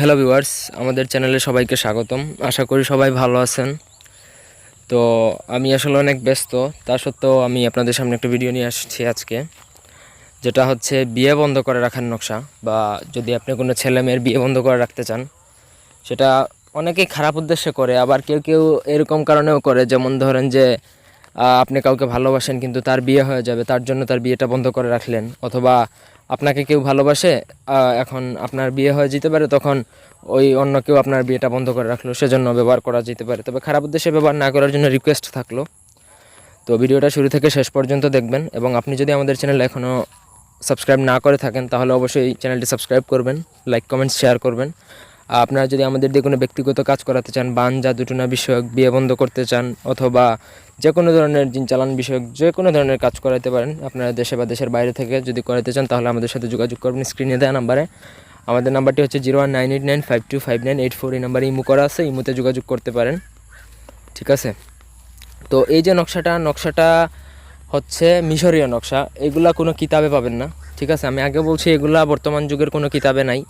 Hello viewers আমাদের চ্যানেলে সবাইকে স্বাগতম। আশা করি সবাই ভালো আছেন। তো আমি আসলে অনেক ব্যস্ত, তা সত্ত্বেও আমি আপনাদের সামনে একটা ভিডিও নিয়ে আসছি আজকে। যেটা হচ্ছে বিয়ে বন্ধ করে রাখার নকশা, বা যদি আপনি কোনো ছেলে মেয়ের বিয়ে বন্ধ করে রাখতে চান, সেটা অনেকেই খারাপ উদ্দেশ্যে করে, আবার কেউ কেউ এরকম কারণেও করে, যেমন ধরেন যে আপনি কাউকে ভালোবাসেন কিন্তু তার বিয়ে হয়ে যাবে, তার জন্য তার বিয়েটা বন্ধ করে রাখলেন, অথবা আপনাকে কেউ ভালোবাসে এখন আপনার বিয়ে হয়ে যেতে পারে, তখন ওই অন্য কেউ আপনার বিয়েটা বন্ধ করে রাখল, সেজন্য ব্যবহার করা যেতে পারে। তবে খারাপ উদ্দেশ্যে ব্যবহার না করার জন্য রিকোয়েস্ট থাকল। তো ভিডিওটা শুরু থেকে শেষ পর্যন্ত দেখবেন এবং আপনি যদি আমাদের চ্যানেল এখনও সাবস্ক্রাইব না করে থাকেন, তাহলে অবশ্যই চ্যানেলটি সাবস্ক্রাইব করবেন লাইক কমেন্ট শেয়ার করবেন। আপনারা যদি আমাদের দিয়ে কোনো ব্যক্তিগত কাজ করাতে চান বান জাদুটুনা বিষয়ক, বিয়ে বন্ধ করতে চান, অথবা যে কোনো ধরনের জিন চালান বিষয়ক, যে কোনো ধরনের কাজ করাতে পারেন, আপনারা দেশে বা দেশের বাইরে থেকে যদি করাতে চান, তাহলে আমাদের সাথে যোগাযোগ করবেন স্ক্রিনে দেওয়া নাম্বারে। আমাদের নাম্বারটি হচ্ছে zero one nine eight nine five two five nine eight four, এই নাম্বারে ইমো করা আছে, ইমোতে যোগাযোগ করতে পারেন। ঠিক আছে? তো এই যে নকশাটা নকশাটা হচ্ছে মিশরীয় নকশা, এগুলা কোনো কিতাবে পাবেন না। ঠিক আছে? আমি আগে বলছি, এগুলা বর্তমান যুগের কোনো কিতাবে নাই।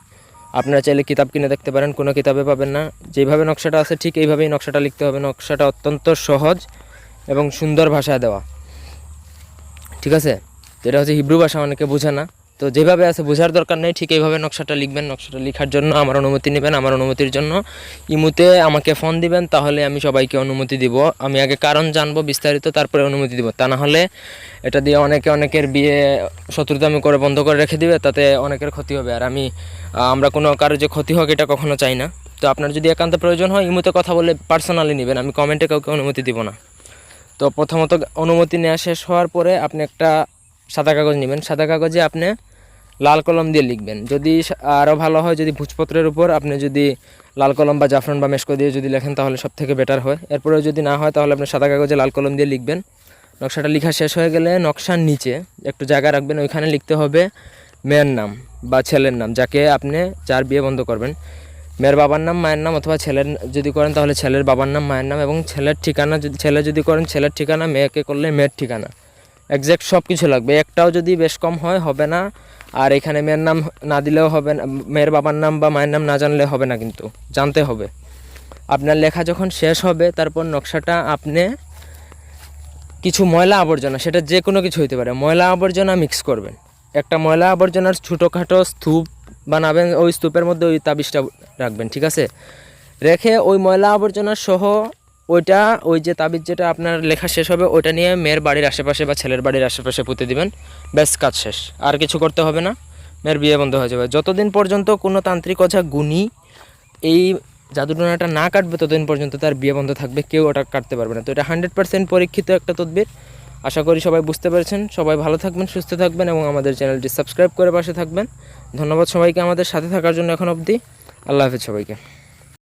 আপনারা চাইলে কিতাব কিনে দেখতে পারেন, কোনো কিতাবে পাবেন না। যেভাবে নকশাটা আছে, ঠিক এইভাবেই নকশাটা লিখতে হবে। নকশাটা অত্যন্ত সহজ এবং সুন্দর ভাষায় দেওয়া। ঠিক আছে? এটা হচ্ছে হিব্রু ভাষা, অনেকে বোঝে না। তো যেভাবে আছে, বোঝার দরকার নেই। ঠিক এইভাবে নকশাটা লিখবেন, নকশাটা লেখার জন্য আমার অনুমতি নেবেন, আমার অনুমতির জন্য। ইমুতে আমাকে ফোন দিবেন, তাহলে আমি সবাইকে অনুমতি দিব। আমি আগে কারণ জানব বিস্তারিত, তারপরে অনুমতি দিব। তা না হলে এটা দিয়ে অনেকে, অনেকের বিয়ে শত্রুতামি করে বন্ধ করে রেখে দিবে, তাতে অনেকের ক্ষতি হবে। আর আমি আমরা কোনো কারও যে ক্ষতি হোক, এটা কখনো চাই না। তো আপনার যদি একান্ত প্রয়োজন হয়, ইমুতে কথা বলে পার্সোনালি নেবেন। আমি কমেন্টে কাউকে অনুমতি দিব না। তো প্রথমত অনুমতি নেওয়া শেষ হওয়ার পরে আপনি একটা সাদা কাগজ নেবেন। সাদা কাগজে আপনি লাল কলম দিয়ে লিখবেন। যদি আরও ভালো হয়, যদি ভোজপত্রের উপর আপনি যদি লাল কলম বা জাফরান বা মেশকো দিয়ে যদি লেখেন, তাহলে সব থেকে বেটার হয়। এরপরেও যদি না হয়, তাহলে আপনি সাদা কাগজে লাল কলম দিয়ে লিখবেন। নকশাটা লেখা শেষ হয়ে গেলে নকশার নিচে একটু জায়গা রাখবেন, ওইখানে লিখতে হবে মেয়ের নাম বা ছেলের নাম, যাকে আপনি যার বিয়ে বন্ধ করবেন। মেয়ের বাবার নাম, মায়ের নাম অথবা ছেলের যদি করেন, তাহলে ছেলের বাবার নাম, মায়ের নাম এবং ছেলের ঠিকানা যদি, ছেলে যদি করেন, ছেলের ঠিকানা, মেয়েকে করলে মেয়ের ঠিকানা। একজ্যাক্ট সব কিছু লাগবে। একটাও যদি বেশ কম হয়, হবে না। আর এখানে মেয়ের নাম না দিলেও হবে না, মেয়ের বাবার নাম বা মায়ের নাম না জানলে হবে না কিন্তু। জানতে হবে। আপনার লেখা যখন শেষ হবে, তারপর নকশাটা আপনি কিছু ময়লা আবর্জনা, সেটা যে কোনো কিছু হইতে পারে, ময়লা আবর্জনা মিক্স করবেন। একটা ময়লা আবর্জনার ছোটোখাটো স্তূপ বানাবেন, ওই স্তূপের মধ্যে ওই তাবিজটা রাখবেন, ঠিক আছে? রেখে ওই ময়লা আবর্জনা সহ ওইটা, ওই যে তাবিজ যেটা আপনার লেখা শেষ হবে, ওইটা নিয়ে মেয়ের বাড়ির আশেপাশে বা ছেলের বাড়ির আশেপাশে পুঁতে দিবেন। ব্যাস, কাজ শেষ। আর কিছু করতে হবে না। মেয়ের বিয়ে বন্ধ হয়ে যাবে। যতদিন পর্যন্ত কোনো তান্ত্রিক অঝা গুণী এই জাদুটনাটা না কাটবে, ততদিন পর্যন্ত তার বিয়ে বন্ধ থাকবে। কেউ ওটা কাটতে পারবে না। তো এটা হান্ড্রেড পার্সেন্ট পরীক্ষিত একটা তদবির। আশা করি সবাই বুঝতে পেরেছেন। সবাই ভালো থাকবেন, সুস্থ থাকবেন এবং আমাদের চ্যানেলটি সাবস্ক্রাইব করে পাশে থাকবেন। ধন্যবাদ সবাইকে আমাদের সাথে থাকার জন্য এখন অবধি। আল্লাহ হাফিজ সবাইকে।